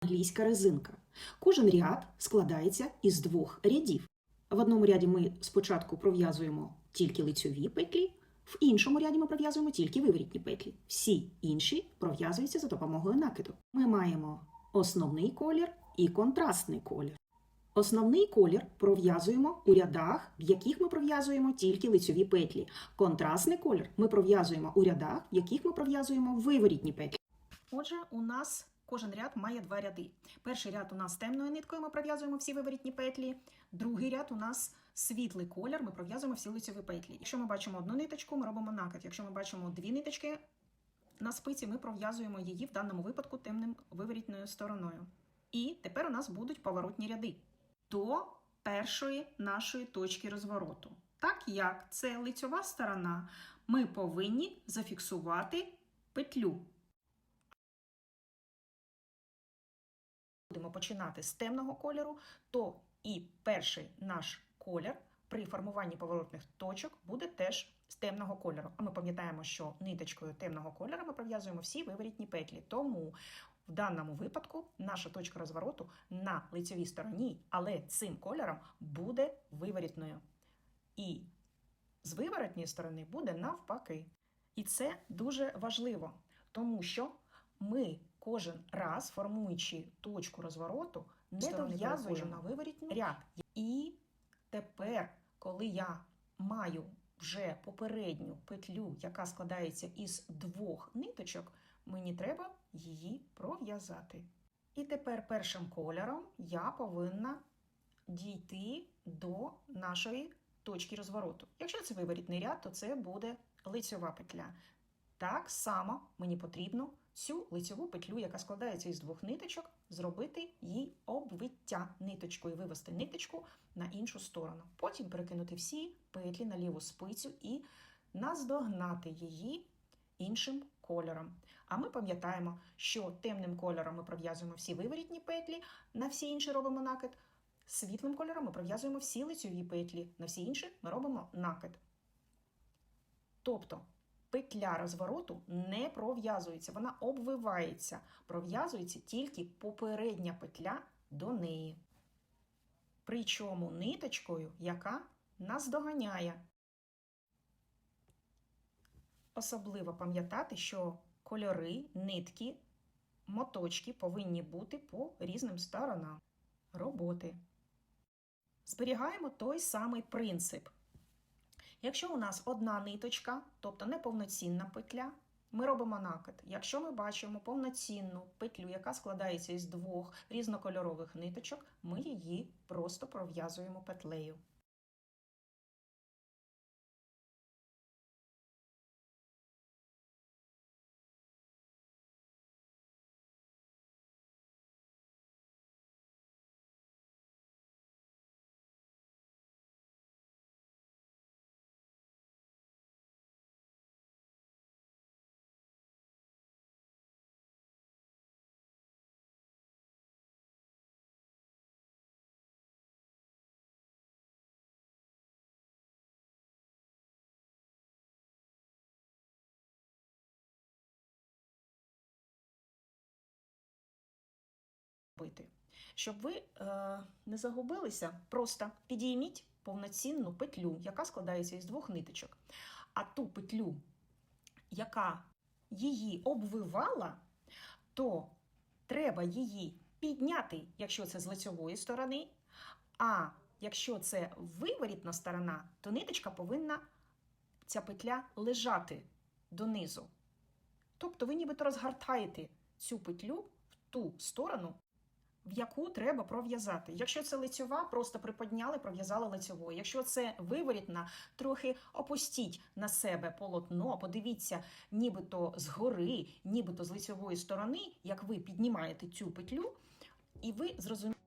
англійська резинка. Кожен ряд складається із двох рядів. В одному ряді ми спочатку пров'язуємо тільки лицьові петлі, в іншому ряді ми пров'язуємо тільки виворітні петлі. Всі інші пров'язуються за допомогою накиду. Ми маємо основний колір і контрастний колір. Основний колір пров'язуємо у рядах, в яких ми пров'язуємо тільки лицьові петлі. Контрастний колір ми пров'язуємо у рядах, в яких ми пров'язуємо виворітні петлі. Отже, у нас кожен ряд має два ряди. Перший ряд у нас темною ниткою, ми пров'язуємо всі виворітні петлі. Другий ряд у нас світлий колір, ми пров'язуємо всі лицьові петлі. Якщо ми бачимо одну ниточку, ми робимо накид. Якщо ми бачимо дві ниточки на спиці, ми пров'язуємо її в даному випадку темним виворітною стороною. І тепер у нас будуть поворотні ряди до першої нашої точки розвороту. Так як це лицьова сторона, ми повинні зафіксувати петлю. Будемо починати з темного кольору, то і перший наш колір при формуванні поворотних точок буде теж з темного кольору. А ми пам'ятаємо, що ниточкою темного кольору ми пров'язуємо всі виворітні петлі. Тому в даному випадку наша точка розвороту на лицевій стороні, але цим кольором буде виворітною. І з виворотньої сторони буде навпаки. І це дуже важливо, тому що ми кожен раз, формуючи точку розвороту, не дов'язуємо на виворітний ряд. І тепер, коли я маю вже попередню петлю, яка складається із двох ниточок, мені треба її пров'язати. І тепер першим кольором я повинна дійти до нашої точки розвороту. Якщо це виворітний ряд, то це буде лицьова петля. Так само мені потрібно цю лицьову петлю, яка складається із двох ниточок, зробити їй обвиття ниточкою, вивести ниточку на іншу сторону. Потім перекинути всі петлі на ліву спицю і наздогнати її іншим кольором. А ми пам'ятаємо, що темним кольором ми пров'язуємо всі виворітні петлі, на всі інші робимо накид. Світлим кольором ми пров'язуємо всі лицьові петлі, на всі інші ми робимо накид. Тобто петля розвороту не пров'язується, вона обвивається, пров'язується тільки попередня петля до неї. Причому ниточкою, яка наздоганяє. Особливо пам'ятати, що кольори, нитки, моточки повинні бути по різним сторонам роботи. Зберігаємо той самий принцип. Якщо у нас одна ниточка, тобто неповноцінна петля, ми робимо накид. Якщо ми бачимо повноцінну петлю, яка складається із двох різнокольорових ниточок, ми її просто пров'язуємо петлею. Робити. Щоб ви е, не загубилися, просто підійміть повноцінну петлю, яка складається із двох ниточок. А ту петлю, яка її обвивала, то треба її підняти, якщо це з лицьової сторони. А якщо це виворітна сторона, то ниточка повинна ця петля лежати донизу. Тобто ви нібито розгортаєте цю петлю в ту сторону, яку треба пров'язати. Якщо це лицьова, просто приподняли, пров'язали лицьовою. Якщо це виворітна, трохи опустіть на себе полотно, подивіться, нібито згори, нібито з лицьової сторони, як ви піднімаєте цю петлю, і ви зрозумієте.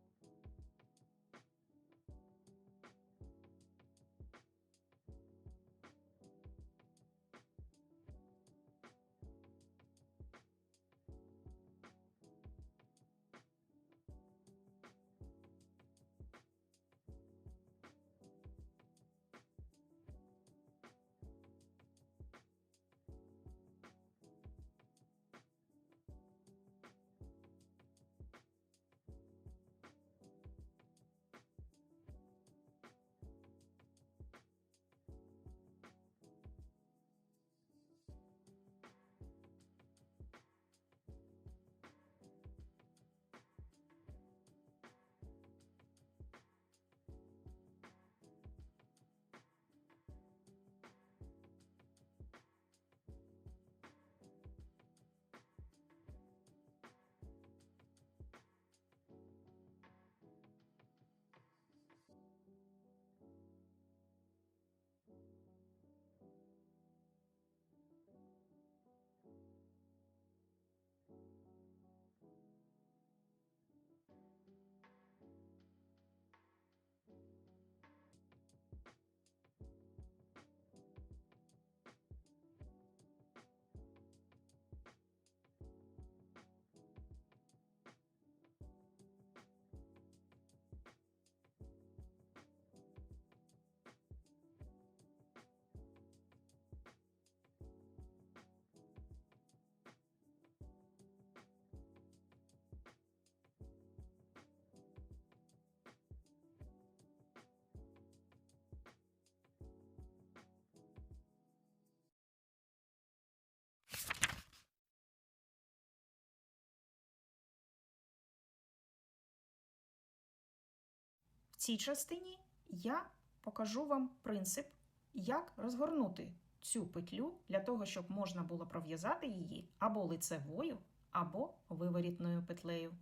Цій частині я покажу вам принцип, як розгорнути цю петлю для того, щоб можна було пров'язати її або лицевою, або виворітною петлею.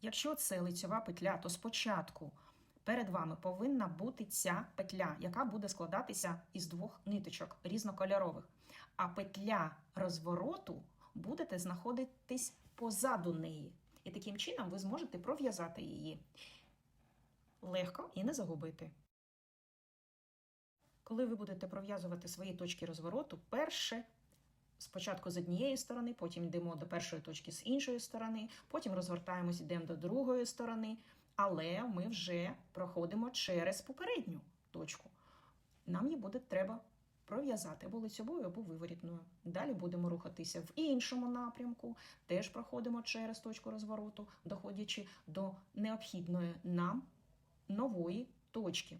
Якщо це лицьова петля, то спочатку перед вами повинна бути ця петля, яка буде складатися із двох ниточок різнокольорових. А петля розвороту будете знаходитись позаду неї. І таким чином ви зможете пров'язати її легко і не загубити. Коли ви будете пров'язувати свої точки розвороту, перше спочатку з однієї сторони, потім йдемо до першої точки з іншої сторони, потім розгортаємось, йдемо до другої сторони, але ми вже проходимо через попередню точку. Нам її буде треба пров'язати або лицьовою, або виворітною. Далі будемо рухатися в іншому напрямку, теж проходимо через точку розвороту, доходячи до необхідної нам нової точки.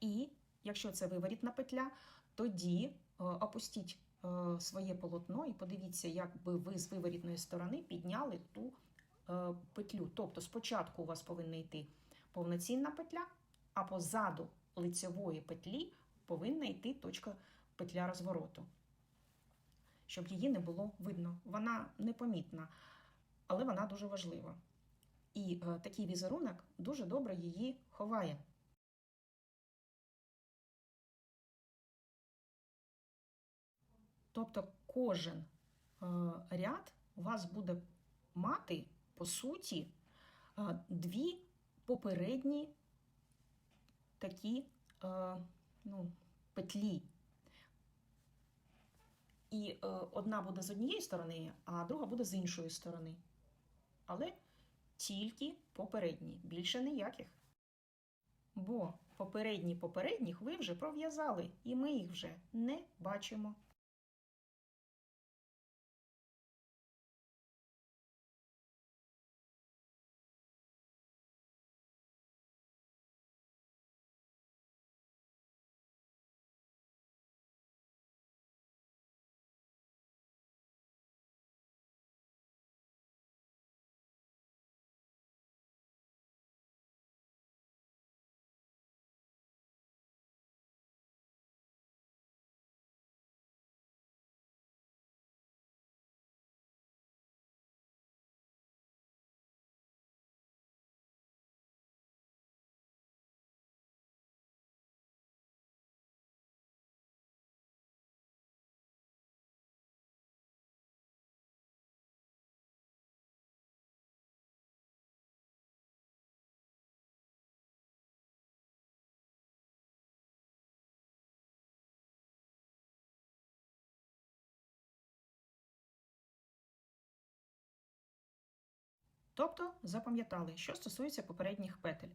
І якщо це виворітна петля, тоді е, опустіть е, своє полотно і подивіться, як би ви з виворітної сторони підняли ту е, петлю. Тобто спочатку у вас повинна йти повноцінна петля, а позаду лицевої петлі повинна йти точка петля розвороту, щоб її не було видно. Вона непомітна, але вона дуже важлива. І е, такий візерунок дуже добре її ховає. Тобто кожен е, ряд у вас буде мати, по суті, е, дві попередні такі е, петлі. І е, одна буде з однієї сторони, а друга буде з іншої сторони. Але тільки попередні, більше ніяких. Бо попередні попередніх ви вже пров'язали, і ми їх вже не бачимо. Тобто запам'ятали, що стосується попередніх петель.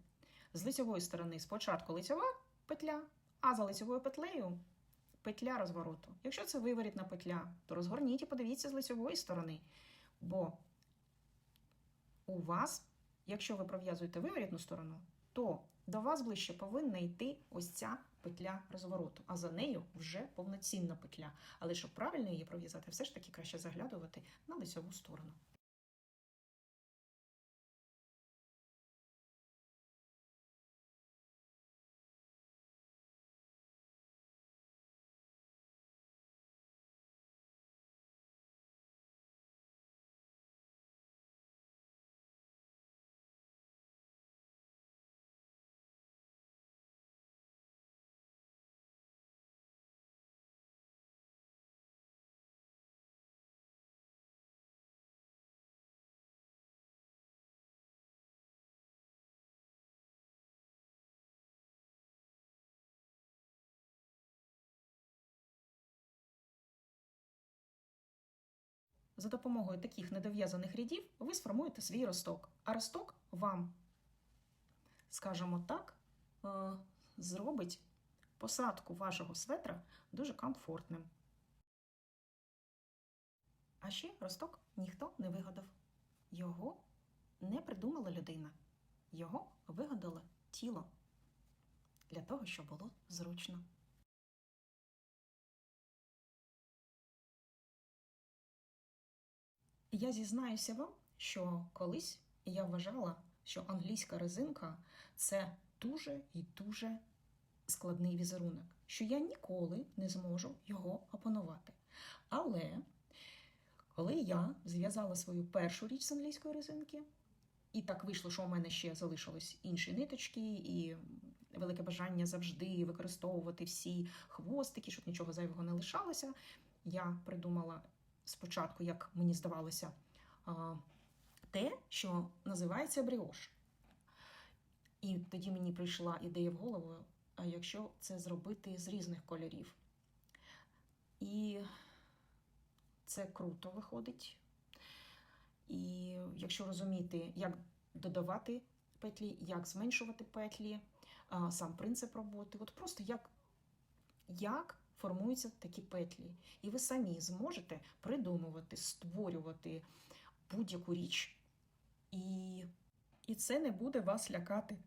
З лицевої сторони спочатку лицьова петля, а за лицевою петлею петля розвороту. Якщо це виворітна петля, то розгорніть і подивіться з лицевої сторони. Бо у вас, якщо ви пров'язуєте виворітну сторону, то до вас ближче повинна йти ось ця петля розвороту, а за нею вже повноцінна петля. Але щоб правильно її пров'язати, все ж таки краще заглядувати на лицеву сторону. За допомогою таких недов'язаних рядів ви сформуєте свій росток. А росток вам, скажімо так, е, зробить посадку вашого светра дуже комфортним. А ще росток ніхто не вигадав. Його не придумала людина. Його вигадало тіло для того, щоб було зручно. Я зізнаюся вам, що колись я вважала, що англійська резинка це дуже і дуже складний візерунок, що я ніколи не зможу його опанувати. Але коли я зв'язала свою першу річ з англійської резинки, і так вийшло, що у мене ще залишились інші ниточки, і велике бажання завжди використовувати всі хвостики, щоб нічого зайвого не лишалося. Я придумала спочатку, як мені здавалося, те, що називається бріош. І тоді мені прийшла ідея в голову, а якщо це зробити з різних кольорів. І це круто виходить. І якщо розуміти, як додавати петлі, як зменшувати петлі, сам принцип роботи, от просто як, як формуються такі петлі. І ви самі зможете придумувати, створювати будь-яку річ. І, і це не буде вас лякати.